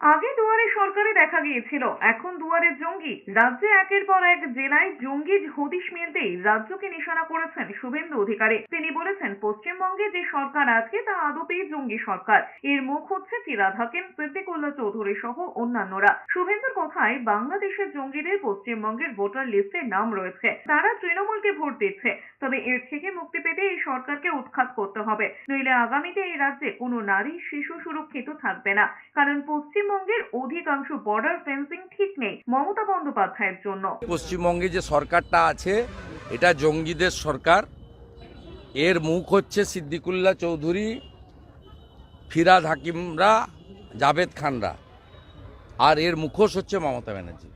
আগে দুয়ারে সরকারে দেখা গিয়েছিল, এখন দুয়ারে জঙ্গি। রাজ্যে একের পর এক জেলায় জঙ্গি হদিশ মিলতেই রাজ্যকে নিশানা করেছেন শুভেন্দু অধিকারী। তিনি বলেছেন, পশ্চিমবঙ্গে যে সরকার আছে, তা আদপেই জঙ্গি সরকার। এর মুখ হচ্ছে ফিরাদ হাকিম সিদ্দিকুল্লাহ চৌধুরী সহ অন্যান্যরা। শুভেন্দুর কথায়, বাংলাদেশের জঙ্গিদের পশ্চিমবঙ্গের ভোটার লিস্টে নাম রয়েছে। তারা তৃণমূলকে ভোট দিচ্ছে। তবে এর থেকে মুক্তি পেতে এই সরকারকে উৎখাত করতে হবে। নইলে আগামীতে এই রাজ্যে কোনো নারী, শিশু সুরক্ষিত থাকবে না। কারণ পশ্চিমবঙ্গের অধিকাংশ বর্ডার ফেন্সিং ঠিক নেই মমতা বন্দ্যোপাধ্যায়ের জন্য। পশ্চিমবঙ্গে যে সরকারটা আছে, এটা জঙ্গিদের সরকার। এর মুখ হচ্ছে সিদ্দিকুল্লাহ চৌধুরী, ফিরাদ হাকিমরা, জাভেদ খানরা। আর এর মুখোশ হচ্ছে মমতা ব্যানার্জি।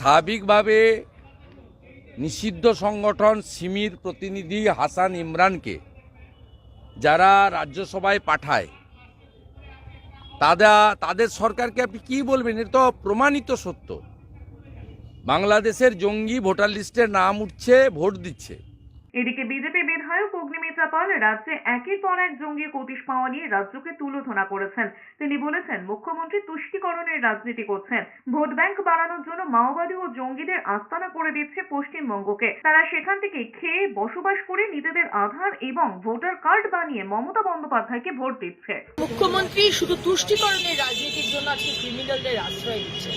স্বাভাবিকভাবে নিষিদ্ধ সংগঠন সিমির প্রতিনিধি হাসান ইমরানকে যারা রাজ্যসভায় পাঠায় তারা তাদের সরকারকে আপনি কী বলবেন? এটা তো প্রমাণিত সত্য। বাংলাদেশের জঙ্গি ভোটার লিস্টে নাম উঠছে, ভোট দিচ্ছে। এদিকে বিজেপি বিধায়ক অগ্নিমিত্রা পাল রাজ্যে একের পর এক জঙ্গি কোটিশ পাওয়া নিয়ে রাজ্যকে তুলোধনা করেছেন। তিনি বলেছেন, মুখ্যমন্ত্রী তুষ্টিকরণের রাজনীতি করছেন। ভোট ব্যাংক বাড়ানোর জন্য মাওবাদী ও জঙ্গিদের আস্তানা করে দিচ্ছে পশ্চিমবঙ্গকে। তারা সেখান থেকে খেয়ে বসবাস করে নিজেদের আধার এবং ভোটার কার্ড বানিয়ে মমতা বন্দ্যোপাধ্যায়কে ভোট দিচ্ছে। মুখ্যমন্ত্রী শুধু তুষ্টিকরণের রাজনীতির জন্য আজকে ক্রিমিনালদের আশ্রয় দিচ্ছে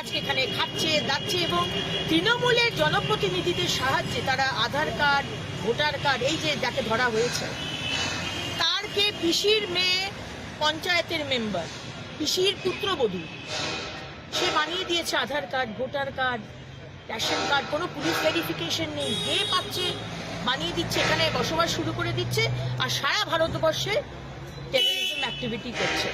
আজকে এখানে খাচ্ছে দাচ্ছে এবং তৃণমূলের জনপ্রতিনিধিদের সাহায্যে তারা আধার কার্ড, ভোটার কার্ড, এই যে যাকে ধরা হয়েছে তারকে পিসির মেয়ে পঞ্চায়েতের মেম্বার, পিসির পুত্রবধূ সে বানিয়ে দিয়েছে Aadhaar card, voter card, ration card, কোনো পুলিশ ভেরিফিকেশন নেই। যে পাচ্ছে বানিয়ে দিচ্ছে, এখানে বসবাস শুরু করে দিচ্ছে, আর সারা ভারতবর্ষে টেরোরিজম অ্যাক্টিভিটি করছে।